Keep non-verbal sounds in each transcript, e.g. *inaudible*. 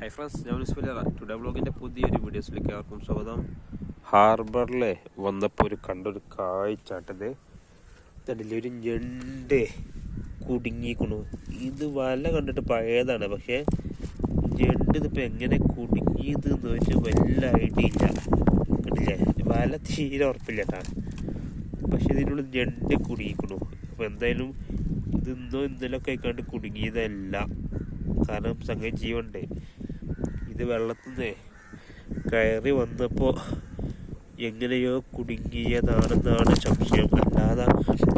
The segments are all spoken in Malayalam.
ഹൈ ഫ്രണ്ട്സ് ഞാൻ മുനിസിപ്പലിയറ ടുഡേ ബ്ലോഗിന്റെ പുതിയൊരു വീഡിയോസിലേക്ക് ആർക്കും സ്വാഗതം. ഹാർബറിലെ വന്നപ്പോൾ ഒരു കണ്ടൊരു കാഴ്ചാട്ടത് ഒരു ഞണ്ട് കുടുങ്ങിക്കണു ഇത് വല കണ്ടിട്ട് പഴയതാണ് പക്ഷേ ഞണ്ട് ഇതിപ്പോൾ എങ്ങനെ കുടുങ്ങിയത് എന്ന് വെച്ചാൽ വല്ല ഐഡിയ ഇല്ല. കണ്ടില്ലേ വല തീരെ ഉറപ്പില്ല കേട്ടാ. പക്ഷെ ഇതിനുള്ള ഞണ്ട് കുടുങ്ങിക്കണു അപ്പോൾ എന്തായാലും ഇതെന്തോ ഇന്നലൊക്കെ ആയിക്കാണ്ട് കുടുങ്ങിയതല്ല. കാരണം സംഗതി ജീവണ്ട് ഇത് വെള്ളത്തിൽ നിന്ന് കയറി വന്നപ്പോൾ എങ്ങനെയോ കുടുങ്ങിയതാണെന്നാണ് സംശയം. അല്ലാതെ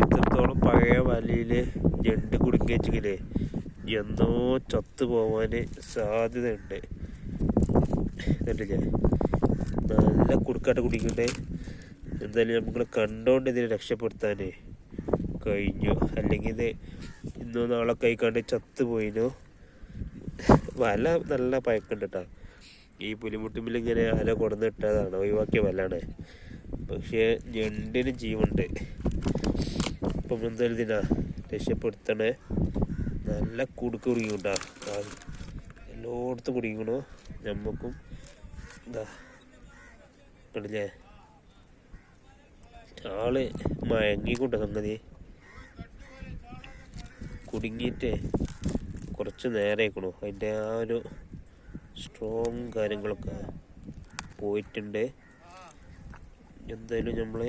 ഇത്രത്തോളം പഴയ വലയിൽ ഞണ്ട് കുടുങ്ങിയെങ്കിലേ എന്നോ ചത്തു പോവാൻ സാധ്യതയുണ്ട്. കണ്ടില്ലേ? നല്ല കുടുക്കാട്ട് കുടുങ്ങിയിട്ട് എന്തായാലും നമ്മൾ കണ്ടോണ്ട് ഇതിനെ രക്ഷപ്പെടുത്താനേ കഴിഞ്ഞു. അല്ലെങ്കിൽ ഇത് ഇന്നോ നാളെ കൈക്കാണ്ട് ചത്തു പോയിനോ. വല നല്ല പഴക്കുണ്ട് കേട്ടോ ഈ പുലിമുട്ടുമ്പിൽ ഇങ്ങനെ അല കൊടുന്നിട്ടതാണ് ഒഴിവാക്കിയ വലാണ്. പക്ഷേ ഞണ്ടിന് ജീവുണ്ട്. ഇപ്പം എന്തായാലും ഇതിനാ രക്ഷപ്പെടുത്തണേ. നല്ല കുടുക്ക് കുടുങ്ങിണ്ടാ എല്ലായിടത്തും കുടുങ്ങിക്കണോ. നമ്മക്കും എന്താ കണ്ടില്ലേ? ആൾ മയങ്ങിക്കൊണ്ട് സംഗതി. കുടുങ്ങിയിട്ട് കുറച്ച് നേരേക്കണു. അതിന്റെ ആ ഒരു സ്ട്രോങ് കാര്യങ്ങളൊക്കെ പോയിട്ടുണ്ട്. എന്തായാലും നമ്മൾ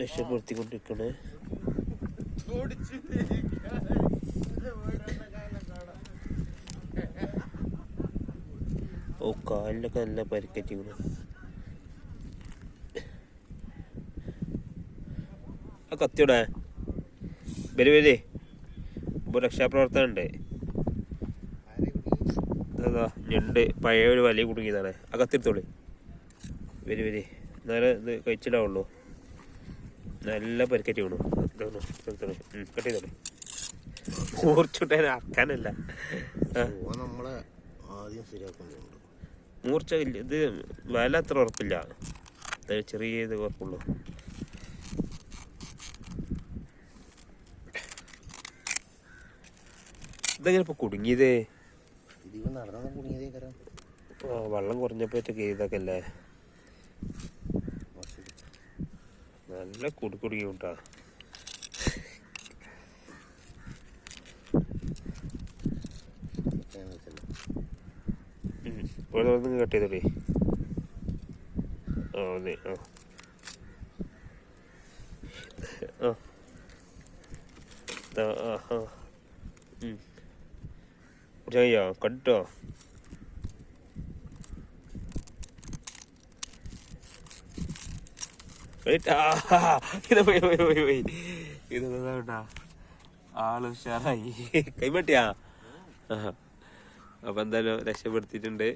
രക്ഷപ്പെടുത്തിക്കൊണ്ടിരിക്കണേ. ഓ കാലിലൊക്കെ നല്ല പരിക്കറ്റിക്കണം. ആ കത്തിയോടെ. വരുവരേ വരി ഇപ്പോൾ രക്ഷാപ്രവർത്തനം ഉണ്ട് അതാ ഞണ്ട്. പഴയ ഒരു വലിയ കുടുങ്ങിയതാണ് അകത്തിരുത്തോളി. കത്തിരുത്തോളി വരി വരി. എന്നാലേ ഇത് കഴിച്ചിടാവുള്ളൂ. നല്ല പരിക്കറ്റി വേണു. കട്ട് ചെയ്തോളി. മൂർച്ചുട്ടെ അക്കാനല്ല മൂർച്ച ഇല്ല. ഇത് വില അത്ര ഉറപ്പില്ല. ചെറിയ ഇത് ഉറപ്പുള്ളൂ. ഇപ്പൊ കുടുങ്ങിയതേ? വെള്ളം കുറഞ്ഞപ്പോഴത്തേക്ക് ഇതൊക്കെ അല്ലേ നല്ല കുടു ഉണ്ടാ ഇവിടെ നിന്ന് കട്ട് ചെയ്തോടി ആ അതെ ആ. ആ. ആ ആ ചെയ്യാ കട്ടോ ah, *laughs* ഇത് പോയി പോയി പോയി പോയി ഇത് കേട്ടാ? ആൾ ഉഷാറായി. കൈമട്ടിയാ അപ്പൊ എന്തായാലും രക്ഷപ്പെടുത്തിയിട്ടുണ്ട്.